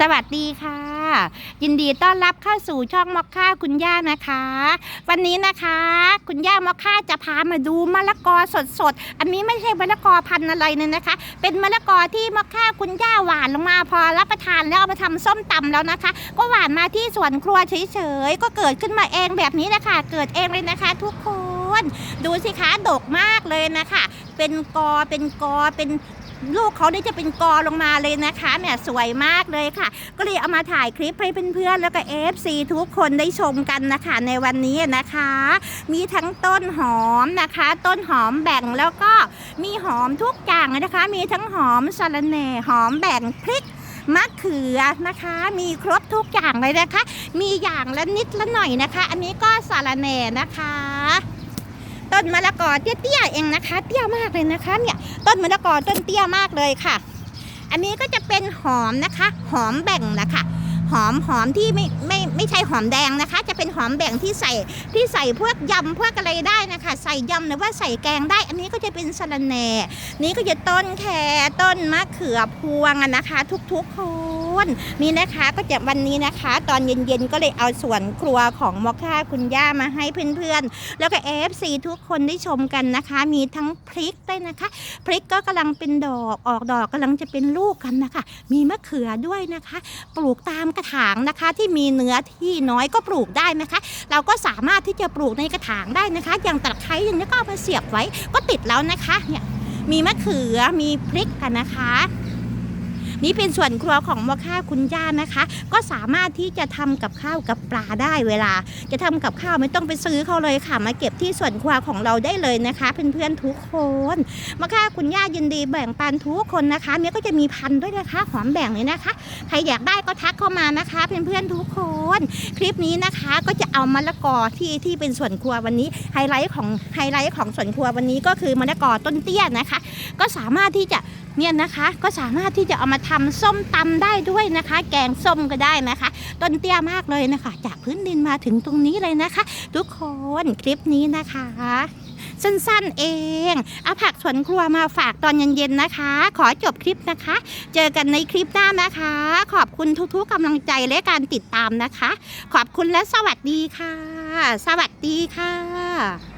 สวัสดีค่ะ ยินดีต้อนรับเข้าสู่ช่องมอคค่าคุณย่านะคะ วันนี้นะคะ คุณย่ามอคค่าจะพามาดูมะละกอสดๆ อันนี้ไม่ใช่มะละกอพันธุ์อะไรเลยนะคะ เป็นมะละกอที่มอคค่าคุณย่าหวานลงมาพอรับประทานแล้วเอามาทำส้มตำแล้วนะคะ ก็หวานมาที่สวนครัวเฉยๆก็เกิดขึ้นมาเองแบบนี้นะคะเกิดเองเลยนะคะ ทุกคน ดูสิคะดกมากเลยนะคะ เป็นกอเป็นกอเป็น ลูกเขาเนี่ยจะเป็นกอลงมาเลยนะคะเนี่ยสวยมากเลยค่ะ ก็เลยเอามาถ่ายคลิปให้เพื่อนๆแล้วก็ FC ทุกคนได้ชมกันนะคะในวันนี้นะคะ มีทั้งต้นหอมนะคะ ต้นหอมแบ่งแล้วก็มีหอมทุกอย่างเลยนะคะ มีทั้งหอมสะระแหน่หอมแบ่งพริกมะเขือนะคะ มีครบทุกอย่างเลยนะคะ มีอย่างละนิดละหน่อยนะคะ อันนี้ก็สะระแหน่นะคะ ต้นมะละกอเตี้ยๆเองนะคะ เตี้ยมากเลยนะคะ เนี่ยต้นมะละกอต้นเตี้ยมากเลยค่ะ อันนี้ก็จะเป็นหอมนะคะ หอมแบ่งนะคะ หอมหอมที่ไม่ไม่ไม่ใช่หอมแดงนะคะ จะเป็นหอมแบ่งที่ใส่ที่ใส่พวกยำพวกอะไรได้นะคะ ใส่ยำหรือว่าใส่แกงได้ อันนี้ก็จะเป็นสะระแหน่ นี่ก็จะต้นแครต้นมะเขือพวงนะคะ ทุกๆคนนี่นะคะก็จะวันนี้นะคะ ตอนเย็นๆก็เลยเอาส่วนครัวของมอคค่าคุณย่ามาให้เพื่อนๆ แล้วก็ AFC ทุกคนได้ชมกันนะคะ มีทั้งพริกด้วยนะคะ พริกก็กำลังเป็นดอกออกดอกกำลังจะเป็นลูกกันนะคะ มีมะเขือด้วยนะคะ ปลูกตามกระถางนะคะ ที่มีเนื้อที่น้อยก็ปลูกได้นะคะ เราก็สามารถที่จะปลูกในกระถางได้นะคะ อย่างตะไคร้อย่างนี้ก็เอามาเสียบไว้ก็ติดแล้วนะคะเนี่ยมีมะเขือมีพริกกันนะคะ นี่เป็นส่วนครัวของมอค่าคุณย่านะคะ ก็สามารถที่จะทำกับข้าวกับปลาได้เวลา จะทำกับข้าวไม่ต้องไปซื้อเขาเลยค่ะ มาเก็บที่ส่วนครัวของเราได้เลยนะคะเพื่อนๆทุกคนมอค่าคุณย่ายินดีแบ่งปันทุกคนนะคะเนี่ยก็จะมีพันด้วยนะคะหอมแบ่งเลยนะคะ ใครอยากได้ก็ทักเข้ามานะคะเพื่อนๆทุกคน คลิปนี้นะคะก็จะเอามะละกอที่ที่เป็นส่วนครัววันนี้ไฮไลท์ของไฮไลท์ของส่วนครัววันนี้ก็คือมะละกอต้นเตี้ยนะคะ ก็สามารถที่จะเนี่ยนะคะ ก็สามารถที่จะเอามาทำส้มตำได้ด้วยนะคะ แกงส้มก็ได้นะคะ ต้นเตี้ยมากเลยนะคะ จากพื้นดินมาถึงตรงนี้เลยนะคะ ทุกคนคลิปนี้นะคะ สั้นๆเองเอาผักสวนครัวมาฝากตอนเย็นๆนะคะ ขอจบคลิปนะคะ เจอกันในคลิปหน้านะคะ ขอบคุณทุกๆกำลังใจและการติดตามนะคะ ขอบคุณและสวัสดีค่ะ สวัสดีค่ะ